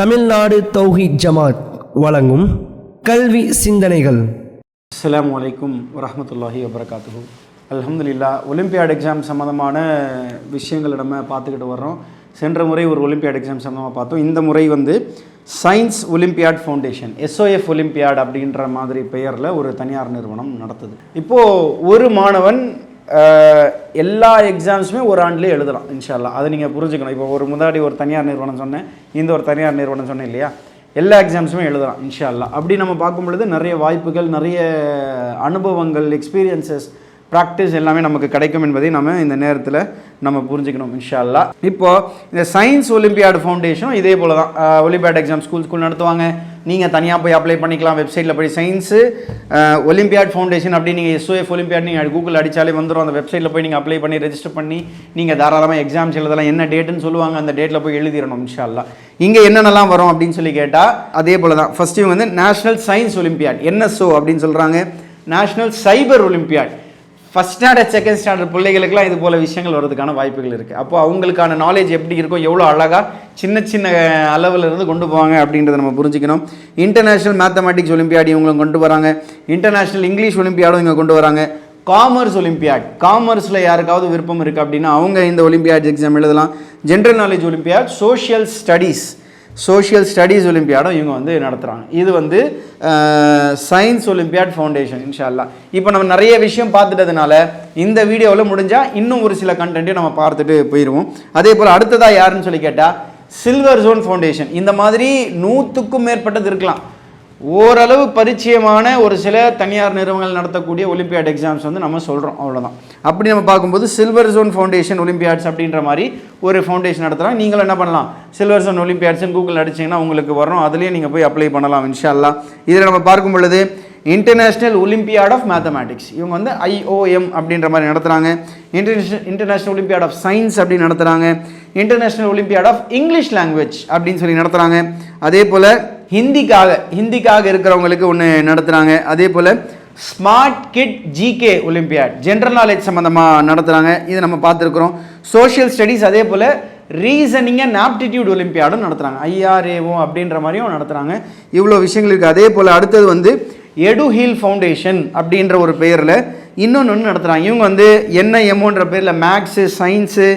தமிழ்நாடு தௌஹித் ஜமாத் வழங்கும் கல்வி சிந்தனைகள். அஸ்லாம் அலைக்கும் வரமத்துல்லாஹி வபரகாத்து அல்ஹம்துலில்லா ஒலிம்பியாட் எக்ஸாம் சம்மந்தமான விஷயங்களை நம்ம பார்த்துக்கிட்டு வர்றோம். சென்ற முறை ஒரு ஒலிம்பியாட் எக்ஸாம் சம்மந்தமாக பார்த்தோம். இந்த முறை வந்து science olympiad foundation SOF olympiad அப்படின்ற மாதிரி பெயரில் ஒரு தனியார் நிறுவனம் நடத்துது. இப்போது ஒரு மாணவன் எல்லா எக்ஸாம்ஸுமே ஒரு ஆண்டுலேயே எழுதலாம் இன்ஷால்லா அதை நீங்கள் புரிஞ்சுக்கணும். இப்போ ஒரு முன்னாடி ஒரு தனியார் நிறுவனம் சொன்னேன் இந்த ஒரு தனியார் நிறுவனம் சொன்னேன் இல்லையா? எல்லா எக்ஸாம்ஸுமே எழுதலாம் இன்ஷா அப்படி நம்ம பார்க்கும் பொழுது நிறைய வாய்ப்புகள் நிறைய அனுபவங்கள் எக்ஸ்பீரியன்சஸ் ப்ராக்டிஸ் எல்லாமே நமக்கு கிடைக்கும் என்பதை நம்ம இந்த நேரத்தில் நம்ம புரிஞ்சுக்கணும் இன்ஷால்லா இப்போது இந்த சயின்ஸ் ஒலிம்பியாடு ஃபவுண்டேஷனும் இதே போல தான் ஒலிம்பியாட் எக்ஸாம் ஸ்கூல் ஸ்கூல் நடத்துவாங்க. நீங்கள் தனியாக போய் அப்ளை பண்ணிக்கலாம். வெப்சைட்டில் போய் சயின்ஸு ஒலிம்பியாட் ஃபவுண்டேஷன் அப்படி நீங்கள் எஸ்ஓஎஃப் ஒலிம்பியாட் நீங்கள் கூகுள் அடித்தாலே வந்துடும் அந்த வெப்சைட்டில் போய் நீங்கள் அப்ளை பண்ணி ரெஜிஸ்டர் பண்ணி நீங்கள் தாராளமாக எக்ஸாம்ஸ் எழுதலாம். என்ன டேட்டுன்னு சொல்லுவாங்க. அந்த டேட்டில் போய் எழுதிடணும் இன்ஷா இங்கே என்னென்னலாம் வரும் அப்படின்னு சொல்லி கேட்டால் அதே போல் தான் ஃபஸ்ட்டு இவங்க வந்து நேஷனல் சயின்ஸ் ஒலிம்பியாட் என்எஸ்ஓ அப்படின்னு சொல்கிறாங்க national cyber olympiad first standard second standard பிள்ளைகளுக்குலாம் இது போல விஷயங்கள் வரதுக்கான வாய்ப்புகள் இருக்குது அப்போ அவங்களுக்கான நாலேஜ் எப்படி இருக்கும் எவ்வளோ அழகாக சின்ன சின்ன அளவில் இருந்து கொண்டு போவாங்க அப்படின்றத நம்ம புரிஞ்சுக்கணும். இன்டர்நேஷ்னல் மேத்தமேட்டிக்ஸ் ஒலிம்பியாட் இவங்களும் கொண்டு வராங்க. இன்டர்நேஷ்னல் இங்கிலீஷ் ஒலிம்பியாடும் இங்கே கொண்டு வராங்க. காமர்ஸ் ஒலிம்பியாட் காமர்ஸில் யாருக்காவது விருப்பம் இருக்குது அப்படின்னா அவங்க இந்த ஒலிம்பியாட் எக்ஸாம் எழுதலாம். General knowledge olympiad social studies social studies ஒலிம்பியாடும் இவங்க வந்து நடத்துகிறாங்க இது வந்து சயின்ஸ் ஒலிம்பியாட் ஃபவுண்டேஷன் இன்ஷா இப்போ நம்ம நிறைய விஷயம் பார்த்துட்டதுனால இந்த வீடியோவில் முடிஞ்சால் இன்னும் ஒரு சில கண்டென்ட்டையும் நம்ம பார்த்துட்டு போயிடுவோம் அதே போல் அடுத்ததாக யாருன்னு சொல்லி கேட்டால் சில்வர் ஜோன் ஃபவுண்டேஷன் இந்த மாதிரி நூற்றுக்கும் மேற்பட்டது இருக்கலாம். ஓரளவு பரிச்சயமான ஒரு சில தனியார் நிறுவனங்கள் நடத்தக்கூடிய ஒலிம்பியாட் எக்ஸாம்ஸ் வந்து நம்ம சொல்கிறோம் அவ்வளோதான் அப்படி நம்ம பார்க்கும்போது சில்வர் ஜோன் ஃபவுண்டேஷன் ஒலிம்பியாட்ஸ் அப்படின்ற மாதிரி ஒரு ஃபவுண்டேஷன் நடத்துகிறாங்க நீங்களும் என்ன பண்ணலாம்? சில்வர் ஜோன் ஒலிம்பியாட்ஸ்னு கூகுள் அடிச்சிங்கன்னா உங்களுக்கு வரும் அதுலேயே நீங்கள் போய் அப்ளை பண்ணலாம் இன்ஷா இதில் நம்ம பார்க்கும் பொழுது இன்டர்நேஷ்னல் ஒலிம்பியாட் ஆஃப் மேத்தமேட்டிக்ஸ் இவங்க வந்து ஐஓஎம் அப்படின்ற மாதிரி நடத்துகிறாங்க international international olympiad of science அப்படின்னு நடத்துகிறாங்க international olympiad of English language அப்படின்னு சொல்லி நடத்துகிறாங்க அதே போல் ஹிந்திக்காக ஹிந்திக்காக இருக்கிறவங்களுக்கு ஒன்று நடத்துகிறாங்க அதே போல் smart kid GK olympiad general knowledge சம்மந்தமாக நடத்துகிறாங்க இதை நம்ம பார்த்துருக்குறோம். சோஷியல் ஸ்டடீஸ் அதே போல் ரீசனிங் அண்ட் ஆப்டிடியூட் ஒலிம்பியாடும் நடத்துகிறாங்க ஐஆர்ஏஓ அப்படின்ற மாதிரியும் நடத்துகிறாங்க இவ்வளோ விஷயங்கள் இருக்குது அதே போல் அடுத்தது வந்து எடு ஹீல் ஃபவுண்டேஷன் அப்படின்ற ஒரு பெயரில் இன்னொன்று ஒன்று நடத்துகிறாங்க இவங்க வந்து என்ஐஎம்ஓன்ற பேரில் மேக்ஸு சயின்ஸு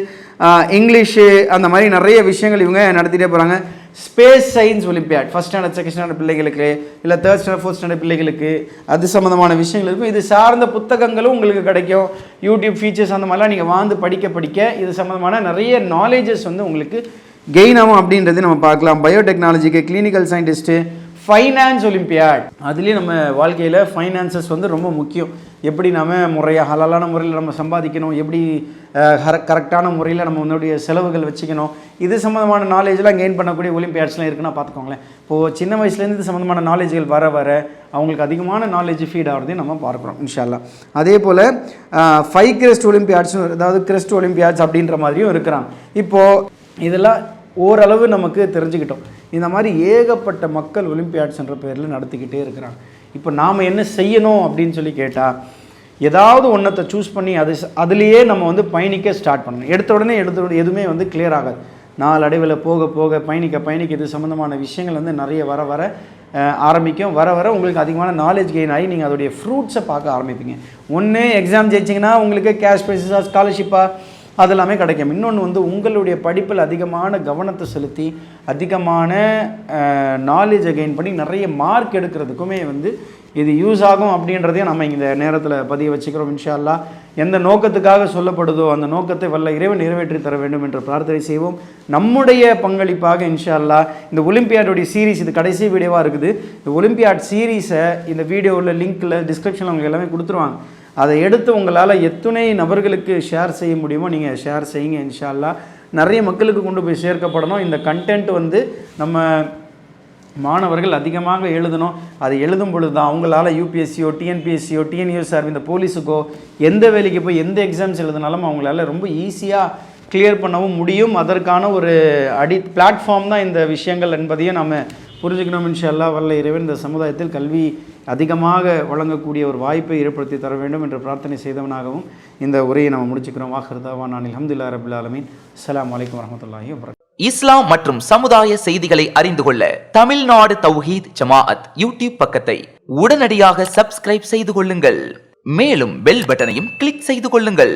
இங்கிலீஷு அந்த மாதிரி நிறைய விஷயங்கள் இவங்க நடத்திட்டே போகிறாங்க space science olympiad first standard second standard பிள்ளைகளுக்கு இல்லை தேர்ட் ஸ்டாண்டர்ட் ஃபோர்த் ஸ்டாண்டர்ட் பிள்ளைகளுக்கு அது சம்மந்தமான விஷயங்கள் இருக்கும். இது சார்ந்த புத்தகங்களும் உங்களுக்கு கிடைக்கும். யூடியூப் ஃபீச்சர்ஸ் அந்த மாதிரிலாம் நீங்கள் வாழ்ந்து படிக்க படிக்க இது சம்மந்தமான நிறைய நாலேஜஸ் வந்து உங்களுக்கு கெயின் ஆகும் அப்படின்றது நம்ம பார்க்கலாம். பயோடெக்னாலஜிக்கு கிளினிக்கல் சயின்டிஸ்ட்டு ஃபைனான்ஸ் ஒலிம்பியாட் அதுலேயும் நம்ம வாழ்க்கையில் ஃபைனான்சஸ் வந்து ரொம்ப முக்கியம். எப்படி நம்ம முறையாக ஹலாலான முறையில் நம்ம சம்பாதிக்கணும்? எப்படி கரெக்டான முறையில் நம்ம உன்னுடைய செலவுகள் வச்சுக்கணும்? இது சம்மந்தமான நாலேஜ்லாம் கெயின் பண்ணக்கூடிய ஒலிம்பியாட்ஸ்லாம் இருக்குன்னா பார்த்துக்கோங்களேன். இப்போது சின்ன வயசுலேருந்து இது சம்மந்தமான நாலேஜ்கள் வர வர அவங்களுக்கு அதிகமான நாலேஜ் ஃபீட் ஆகிறதையும் நம்ம பார்க்குறோம் இன்ஷால்லா அதே போல் ஃபைவ் கிரெஸ்ட் ஒலிம்பியாட்ஸும் அதாவது கிரெஸ்ட் ஒலிம்பியாட்ஸ் அப்படின்ற மாதிரியும் இருக்கிறாங்க. இப்போது இதெல்லாம் ஓரளவு நமக்கு தெரிஞ்சுக்கிட்டோம். இந்த மாதிரி ஏகப்பட்ட மக்கள் ஒலிம்பியாட்ஸ்ன்ற பேரில் நடத்திக்கிட்டே இருக்கிறாங்க. இப்போ நாம் என்ன செய்யணும் அப்படின்னு சொல்லி கேட்டால் ஏதாவது ஒன்றத்தை சூஸ் பண்ணி அது அதுலேயே நம்ம வந்து பயணிக்க ஸ்டார்ட் பண்ணணும். எடுத்த உடனே எடுத்த உடனே எதுவுமே வந்து கிளியர் ஆகாது. நாளடைவில் போக போக பயணிக்க பயணிக்க இது சம்மந்தமான விஷயங்கள் வந்து நிறைய வர வர ஆரம்பிக்கும். வர வர உங்களுக்கு அதிகமான நாலேஜ் கெயின் ஆகி நீங்கள் அதோடைய ஃப்ரூட்ஸை பார்க்க ஆரம்பிப்பீங்க. ஒன்று எக்ஸாம் ஜெயிச்சிங்கன்னா உங்களுக்கு கேஷ் ப்ரைஸஸாக ஸ்காலர்ஷிப்பாக அதெல்லாமே கிடைக்கும். இன்னொன்று வந்து உங்களுடைய படிப்பில் அதிகமான கவனத்தை செலுத்தி அதிகமான நாலேஜை கெயின் பண்ணி நிறைய மார்க் எடுக்கிறதுக்குமே வந்து இது யூஸ் ஆகும் அப்படின்றதையும் நம்ம இந்த நேரத்தில் பதிய வச்சுக்கிறோம் இன்ஷா அல்லாஹ் எந்த நோக்கத்துக்காக சொல்லப்படுதோ அந்த நோக்கத்தை வல்ல இறைவன் நிறைவேற்றி தர வேண்டும் என்று பிரார்த்தனை செய்வோம். நம்முடைய பங்களிப்பாக இன்ஷா அல்லாஹ் இந்த ஒலிம்பியாடுடைய சீரிஸ் இது கடைசி வீடியோவாக இருக்குது. இந்த ஒலிம்பியாட் சீரீஸை இந்த வீடியோவில் லிங்க்கில் டிஸ்கிரிப்ஷனில் அவங்க எல்லாமே கொடுத்துருவாங்க. அதை எடுத்து உங்களால் எத்துணை நபர்களுக்கு ஷேர் செய்ய முடியுமோ நீங்கள் ஷேர் செய்யுங்க இன்ஷால்லா நிறைய மக்களுக்கு கொண்டு போய் சேர்க்கப்படணும். இந்த கண்டென்ட் வந்து நம்ம மாணவர்கள் அதிகமாக எழுதணும். அது எழுதும் பொழுது தான் அவங்களால யூபிஎஸ்சியோ டிஎன்பிஎஸ்சியோ டிஎன்யூஎஸ்ஆர் இந்த போலீஸுக்கோ எந்த வேலைக்கு போய் எந்த எக்ஸாம்ஸ் எழுதினாலும் அவங்களால ரொம்ப ஈஸியாக கிளியர் பண்ணவும் முடியும். அதற்கான ஒரு அடி பிளாட்ஃபார்ம் தான் இந்த விஷயங்கள் என்பதையும் நம்ம புரிஞ்சுக்கணும் இன்ஷா வல்ல இறைவன் இந்த சமுதாயத்தில் கல்வி அதிகமாக வழங்கக்கூடிய ஒரு வாய்ப்பை ஏற்படுத்தி தர வேண்டும் என்று பிரார்த்தனை செய்தவனாகவும் இந்த உரையை நம்ம முடிச்சுக்கிறோம். வாஹர்தாவா நான் அலமதுல்லா ரபுல் ஆலமீன். அஸ்லாம் வலைக்கம் வரமத்துல்லாஹி இஸ்லாம் மற்றும் சமுதாய செய்திகளை அறிந்து கொள்ள தமிழ்நாடு தௌஹீத் ஜமாஅத் யூடியூப் பக்கத்தை உடனடியாக சப்ஸ்கிரைப் செய்து கொள்ளுங்கள். மேலும் பெல் பட்டனையும் கிளிக் செய்து கொள்ளுங்கள்.